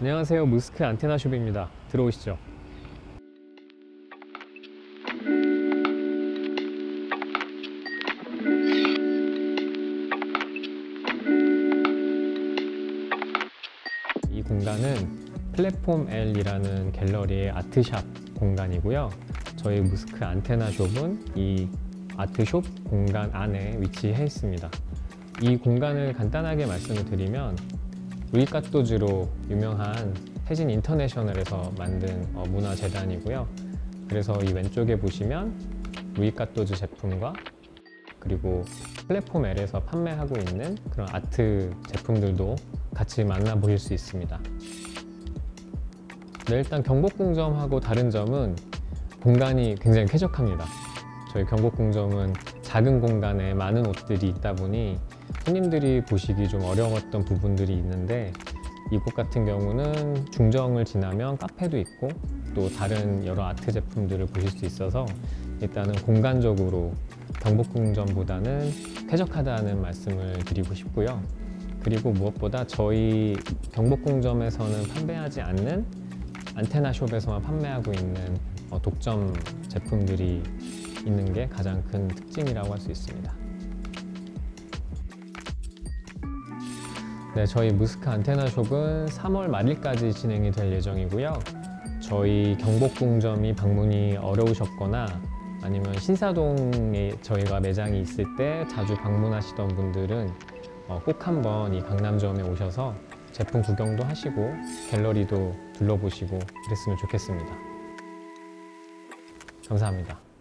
안녕하세요. 무스크 안테나숍입니다. 들어오시죠. 이 공간은 플랫폼 L이라는 갤러리의 아트샵 공간이고요. 저희 무스크 안테나숍은 이 아트숍 공간 안에 위치해 있습니다. 이 공간을 간단하게 말씀을 드리면 루이카토즈로 유명한 태진 인터내셔널에서 만든 어, 문화재단이고요. 그래서 이 왼쪽에 보시면 루이카토즈 제품과 그리고 플랫폼 L에서 판매하고 있는 그런 아트 제품들도 같이 만나보실 수 있습니다. 네, 일단 경복궁점하고 다른 점은 공간이 굉장히 쾌적합니다. 저희 경복궁점은 작은 공간에 많은 옷들이 있다 보니 손님들이 보시기 좀 어려웠던 부분들이 있는데 이곳 같은 경우는 중정을 지나면 카페도 있고 또 다른 여러 아트 제품들을 보실 수 있어서 일단은 공간적으로 경복궁점보다는 쾌적하다는 말씀을 드리고 싶고요. 그리고 무엇보다 저희 경복궁점에서는 판매하지 않는 안테나숍에서만 판매하고 있는 어, 독점 제품들이 있는 게 가장 큰 특징이라고 할 수 있습니다. 네, 저희 무스크 안테나숍은 3월 말일까지 진행이 될 예정이고요. 저희 경복궁점이 방문이 어려우셨거나 아니면 신사동에 저희가 매장이 있을 때 자주 방문하시던 분들은 어, 꼭 한번 이 강남점에 오셔서 제품 구경도 하시고 갤러리도 둘러보시고 그랬으면 좋겠습니다. 감사합니다.